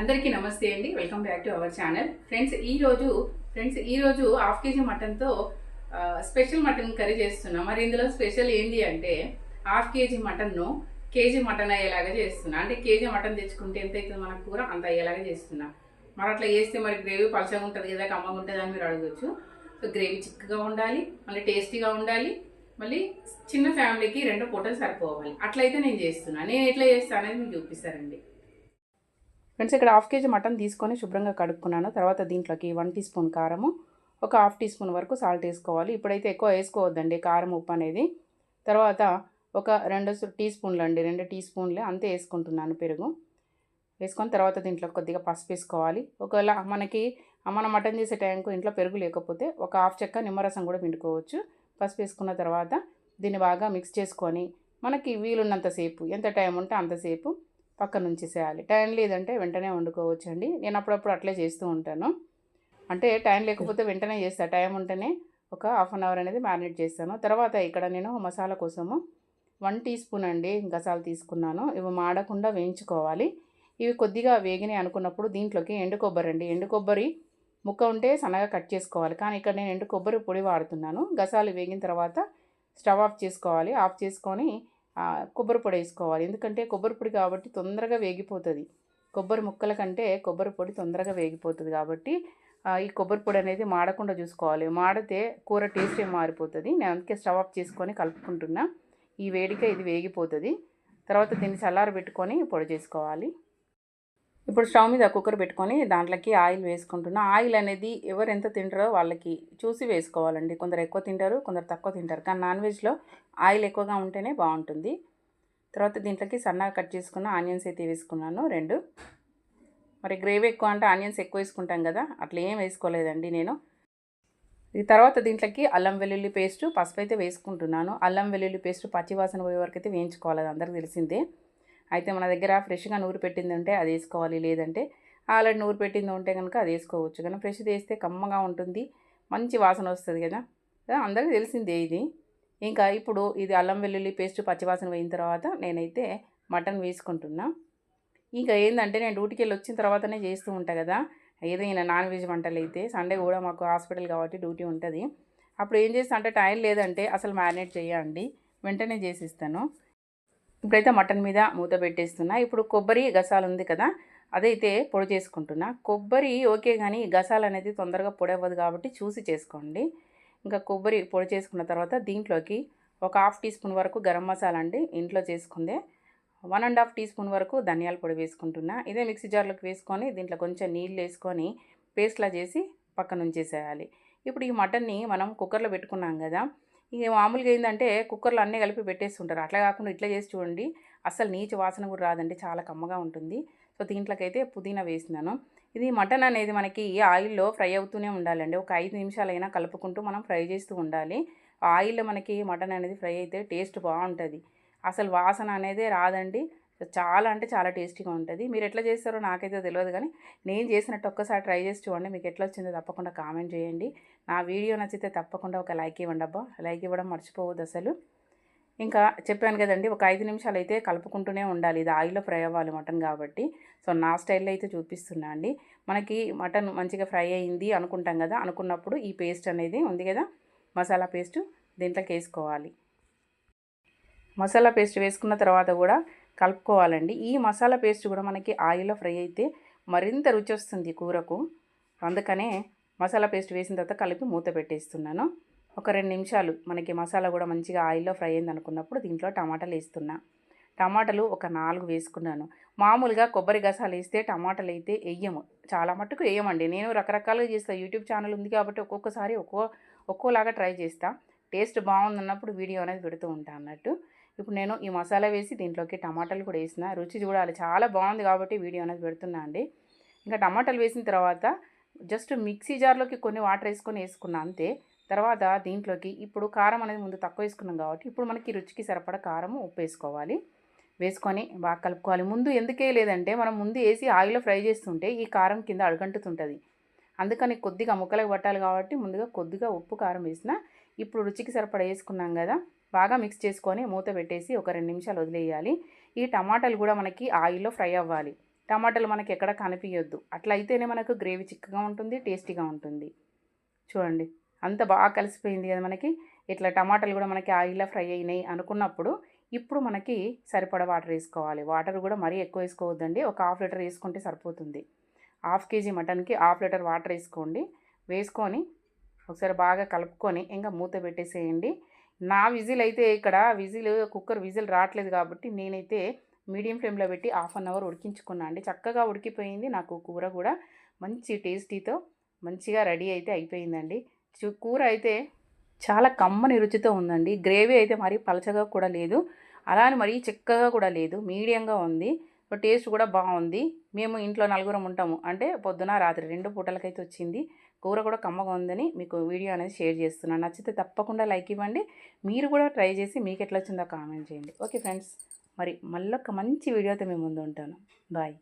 అందరికీ నమస్తే అండి. Welcome back to our channel friends ఈరోజు ఫ్రెండ్స్ ఈరోజు హాఫ్ కేజీ మటన్తో స్పెషల్ మటన్ కర్రీ చేస్తున్నా. మరి ఇందులో స్పెషల్ ఏంటి అంటే హాఫ్ కేజీ మటన్ను కేజీ మటన్ అయ్యేలాగా చేస్తున్నా. అంటే కేజీ మటన్ తెచ్చుకుంటే ఎంత అవుతుంది మన కూర అంత అయ్యేలాగా చేస్తున్నా. మరి అట్లా చేస్తే మరి గ్రేవీ పలచగా ఉంటుంది కదా కమ్మగా ఉంటుంది అని మీరు అడగచ్చు. సో గ్రేవీ చిక్కగా ఉండాలి మళ్ళీ టేస్టీగా ఉండాలి మళ్ళీ చిన్న ఫ్యామిలీకి రెండు పూటలు సరిపోవాలి. అట్లయితే నేను చేస్తున్నా. నేను ఎట్లా చేస్తాను అనేది మీకు చూపిస్తారండి ఫ్రెండ్స్ ఇక్కడ హాఫ్ కేజీ మటన్ తీసుకొని శుభ్రంగా కడుక్కున్నాను. తర్వాత దీంట్లోకి వన్ టీ స్పూన్ కారము ఒక హాఫ్ టీ స్పూన్ వరకు సాల్ట్ వేసుకోవాలి. ఇప్పుడైతే ఎక్కువ వేసుకోవద్దండి కారం ఉప్పు అనేది. తర్వాత ఒక రెండు టీ స్పూన్లు అండి రెండు టీ స్పూన్లు అంతే వేసుకుంటున్నాను పెరుగు. వేసుకొని తర్వాత దీంట్లో కొద్దిగా పసుపు వేసుకోవాలి. ఒకవేళ మనకి మనం మటన్ చేసే టైంకు ఇంట్లో పెరుగు లేకపోతే ఒక హాఫ్ చెక్క నిమ్మరసం కూడా పిండుకోవచ్చు. పసుపు వేసుకున్న తర్వాత దీన్ని బాగా మిక్స్ చేసుకొని మనకి వీలున్నంతసేపు ఎంత టైం ఉంటే అంతసేపు పక్కన ఉంచేసేయాలి టైం లేదంటే వెంటనే వండుకోవచ్చు అండి నేను అప్పుడప్పుడు అట్లే చేస్తూ ఉంటాను. అంటే టైం లేకపోతే వెంటనే చేస్తా. టైం ఉంటేనే ఒక హాఫ్ అన్ అవర్ అనేది మ్యారినేట్ చేస్తాను. తర్వాత ఇక్కడ నేను మసాలా కోసము వన్ టీ స్పూన్ అండి గసాలు తీసుకున్నాను. ఇవి మాడకుండా వేయించుకోవాలి. ఇవి కొద్దిగా వేగినాయి అనుకున్నప్పుడు దీంట్లోకి ఎండు కొబ్బరి అండి. ఎండు కొబ్బరి ముక్క ఉంటే సన్నగా కట్ చేసుకోవాలి. కానీ ఇక్కడ నేను ఎండు కొబ్బరి పొడి వాడుతున్నాను. గసాలు వేగిన తర్వాత స్టవ్ ఆఫ్ చేసుకోవాలి. ఆఫ్ చేసుకొని కొబ్బరి పొడి వేసుకోవాలి. ఎందుకంటే కొబ్బరి పొడి కాబట్టి తొందరగా వేగిపోతుంది. కొబ్బరి ముక్కల కంటే కొబ్బరి పొడి తొందరగా వేగిపోతుంది కాబట్టి ఈ కొబ్బరి పొడి అనేది మాడకుండా చూసుకోవాలి. మాడితే కూర టేస్ట్ ఏం మారిపోతుంది. నేను అందుకే స్టవ్ ఆఫ్ చేసుకొని కలుపుకుంటున్నా. ఈ వేడికే ఇది వేగిపోతుంది. తర్వాత దీన్ని చల్లార పెట్టుకొని పొడి చేసుకోవాలి. ఇప్పుడు స్టవ్ మీద కుక్కర్ పెట్టుకొని దాంట్లోకి ఆయిల్ వేసుకుంటున్నా. ఆయిల్ అనేది ఎవరు ఎంత తింటారో వాళ్ళకి చూసి వేసుకోవాలండి. కొందరు ఎక్కువ తింటారు కొందరు తక్కువ తింటారు. కానీ నాన్ వెజ్లో ఆయిల్ ఎక్కువగా ఉంటేనే బాగుంటుంది. తర్వాత దీంట్లోకి సన్నగా కట్ చేసుకున్న ఆనియన్స్ అయితే వేసుకున్నాను. రెండు. మరి గ్రేవీ ఎక్కువ అంటే ఆనియన్స్ ఎక్కువ వేసుకుంటాం కదా అట్లా ఏం వేసుకోలేదండి నేను. ఈ తర్వాత దీంట్లోకి అల్లం వెల్లుల్లి పేస్ట్ పసుపు అయితే వేసుకుంటున్నాను. అల్లం వెల్లుల్లి పేస్ట్ పచ్చివాసన పోయే వరకు అయితే వేయించుకోవాలి. అది అందరికీ తెలిసిందే. అయితే మన దగ్గర ఫ్రెష్గా నూరు పెట్టింది ఉంటే అది వేసుకోవాలి లేదంటే ఆల్రెడీ నూరు పెట్టింది ఉంటే కనుక అది వేసుకోవచ్చు. కానీ ఫ్రెష్ వేస్తే కమ్మగా ఉంటుంది మంచి వాసన వస్తుంది కదా. అందరికీ తెలిసిందే ఇది. ఇంకా ఇప్పుడు ఇది అల్లం వెల్లుల్లి పేస్ట్ పచ్చివాసన పోయిన తర్వాత నేనైతే మటన్ వేసుకుంటున్నా. ఇంకా ఏంటంటే నేను డ్యూటీకి వెళ్ళి వచ్చిన తర్వాతనే చేస్తూ ఉంటా కదా. ఏదైనా నాన్ వెజ్ వంటలు అయితే సండే కూడా మాకు హాస్పిటల్ కాబట్టి డ్యూటీ ఉంటుంది. అప్పుడు ఏం చేస్తా అంటే టైం లేదంటే అసలు మ్యారినేట్ చేయండి వెంటనే చేసిస్తాను. ఇప్పుడైతే మటన్ మీద మూత పెట్టేస్తున్నా. ఇప్పుడు కొబ్బరి గసాలు ఉంది కదా అదైతే పొడి చేసుకుంటున్నా. కొబ్బరి ఓకే కానీ గసాలు అనేది తొందరగా పొడి అవ్వదు కాబట్టి చూసి చేసుకోండి. ఇంకా కొబ్బరి పొడి చేసుకున్న తర్వాత దీంట్లోకి ఒక హాఫ్ టీ స్పూన్ వరకు గరం మసాలా అండి ఇంట్లో చేసుకుందే. One and half teaspoon వరకు ధనియాల పొడి వేసుకుంటున్నా. ఇదే మిక్సీ జార్లోకి వేసుకొని దీంట్లో కొంచెం నీళ్ళు వేసుకొని పేస్ట్లా చేసి పక్కన ఉంచేసేయాలి ఇప్పుడు ఈ మటన్ని మనం కుక్కర్లో పెట్టుకున్నాం కదా ఇక మామూలుగా ఏంటంటే కుక్కర్లో అన్నీ కలిపి పెట్టేస్తుంటారు. అట్లా కాకుండా ఇట్లా చేసి చూడండి అసలు నీచు వాసన కూడా రాదండి చాలా కమ్మగా ఉంటుంది. సో దీంట్లోకి అయితే పుదీనా వేసినాను ఇది మటన్ అనేది మనకి ఆయిల్లో ఫ్రై అవుతూనే ఉండాలండి. ఒక ఐదు నిమిషాలైనా కలుపుకుంటూ మనం ఫ్రై చేస్తూ ఉండాలి. ఆ ఆయిల్లో మనకి మటన్ అనేది ఫ్రై అయితే టేస్ట్ బాగుంటుంది. అసలు వాసన అనేది రాదండి. చాలా అంటే చాలా టేస్టీగా ఉంటుంది. మీరు ఎట్లా చేస్తారో నాకైతే తెలియదు కానీ నేను చేసినట్టు ఒక్కసారి ట్రై చేసి చూడండి. మీకు ఎట్లా వచ్చిందో తప్పకుండా కామెంట్ చేయండి. నా వీడియో నచ్చితే తప్పకుండా ఒక లైక్ ఇవ్వండి అబ్బా. లైక్ ఇవ్వడం మర్చిపోవద్దు అసలు. ఇంకా చెప్పాను కదండి ఒక ఐదు నిమిషాలు అయితే కలుపుకుంటూనే ఉండాలి. ఇది ఆయిల్లో ఫ్రై అవ్వాలి మటన్ కాబట్టి. సో నా స్టైల్లో అయితే చూపిస్తున్నా అండి. మనకి మటన్ మంచిగా ఫ్రై అయింది అనుకుంటాం కదా అనుకున్నప్పుడు ఈ పేస్ట్ అనేది ఉంది కదా మసాలా పేస్ట్ దీంట్లోకి వేసుకోవాలి. మసాలా పేస్ట్ వేసుకున్న తర్వాత కూడా కలుపుకోవాలండి. ఈ మసాలా పేస్ట్ కూడా మనకి ఆయిల్లో ఫ్రై అయితే మరింత రుచి వస్తుంది కూరకు. అందుకనే మసాలా పేస్ట్ వేసిన తర్వాత కలిపి మూత పెట్టేస్తున్నాను. ఒక రెండు నిమిషాలు మనకి మసాలా కూడా మంచిగా ఆయిల్లో ఫ్రై అయింది అనుకున్నప్పుడు దీంట్లో టమాటాలు వేస్తున్నా. టమాటాలు ఒక నాలుగు వేసుకున్నాను. మామూలుగా కొబ్బరి గసాలు వేస్తే టమాటాలు అయితే వేయము. చాలా మట్టుకు వేయమండి. నేను రకరకాలుగా చేస్తాను యూట్యూబ్ ఛానల్ ఉంది కాబట్టి ఒక్కొక్కసారి ఒక్కో ఒక్కోలాగా ట్రై చేస్తా. టేస్ట్ బాగుందన్నప్పుడు వీడియో అనేది పెడుతూ ఉంటాను అన్నట్టు. ఇప్పుడు నేను ఈ మసాలా వేసి దీంట్లోకి టమాటాలు కూడా వేసిన. రుచి చూడాలి. చాలా బాగుంది కాబట్టి వీడియో అనేది పెడుతున్నా అండి. ఇంకా టమాటాలు వేసిన తర్వాత జస్ట్ మిక్సీ జార్లోకి కొన్ని వాటర్ వేసుకొని వేసుకున్నా అంతే. తర్వాత దీంట్లోకి ఇప్పుడు కారం అనేది ముందు తక్కువ వేసుకున్నాం కాబట్టి ఇప్పుడు మనకి రుచికి సరిపడా కారం ఉప్పు వేసుకోవాలి. వేసుకొని బాగా కలుపుకోవాలి. ముందు ఎందుకే లేదంటే మనం ముందు వేసి ఆయిల్లో ఫ్రై చేస్తుంటే ఈ కారం కింద అడుగంటుతుంటుంది. అందుకని కొద్దిగా ముక్కలకు పట్టాలి కాబట్టి ముందుగా కొద్దిగా ఉప్పు కారం వేసిన ఇప్పుడు రుచికి సరిపడా వేసుకున్నాం కదా బాగా మిక్స్ చేసుకొని మూత పెట్టేసి ఒక రెండు నిమిషాలు వదిలేయాలి. ఈ టమాటాలు కూడా మనకి ఆయిల్లో ఫ్రై అవ్వాలి. టమాటాలు మనకి ఎక్కడ కనిపించొద్దు అట్లా అయితేనే మనకు గ్రేవీ చిక్కగా ఉంటుంది టేస్టీగా ఉంటుంది. చూడండి అంత బాగా కలిసిపోయింది కదా మనకి. ఇట్లా టమాటాలు కూడా మనకి ఆయిల్లో ఫ్రై అయినాయి అనుకున్నప్పుడు ఇప్పుడు మనకి సరిపడా వాటర్ వేసుకోవాలి. వాటర్ కూడా మరీ ఎక్కువ వేసుకోవద్దండి. ఒక హాఫ్ లీటర్ వేసుకుంటే సరిపోతుంది. హాఫ్ కేజీ మటన్కి హాఫ్ లీటర్ వాటర్ వేసుకోండి. వేసుకొని ఒకసారి బాగా కలుపుకొని ఇంకా మూత పెట్టేసేయండి. నా విజిల్ అయితే ఇక్కడ విజిల్ కుక్కర్ విజిల్ రావట్లేదు కాబట్టి నేనైతే మీడియం ఫ్లేమ్లో పెట్టి హాఫ్ అన్ అవర్ ఉడికించుకున్నా అండి. చక్కగా ఉడికిపోయింది నాకు కూర కూడా. మంచి టేస్టీతో మంచిగా రెడీ అయితే అయిపోయిందండి. కూర అయితే చాలా కమ్మని రుచితో ఉందండి. గ్రేవీ అయితే మరీ పలచగా కూడా లేదు. అలా అని మరీ చిక్కగా కూడా లేదు. మీడియంగా ఉంది. టేస్ట్ కూడా బాగుంది. మేము ఇంట్లో నలుగురం ఉంటాము. అంటే పొద్దున రాత్రి రెండు పూటలకైతే వచ్చింది. కూర కూడా కమ్మగా ఉందని మీకు వీడియో అనేది షేర్ చేస్తున్నాను. నచ్చితే తప్పకుండా లైక్ ఇవ్వండి. మీరు కూడా ట్రై చేసి మీకు ఎట్లా వచ్చిందో కామెంట్ చేయండి. ఓకే ఫ్రెండ్స్ మరి మళ్ళీ ఒక మంచి వీడియోతో మేము ముందు ఉంటాను. బాయ్.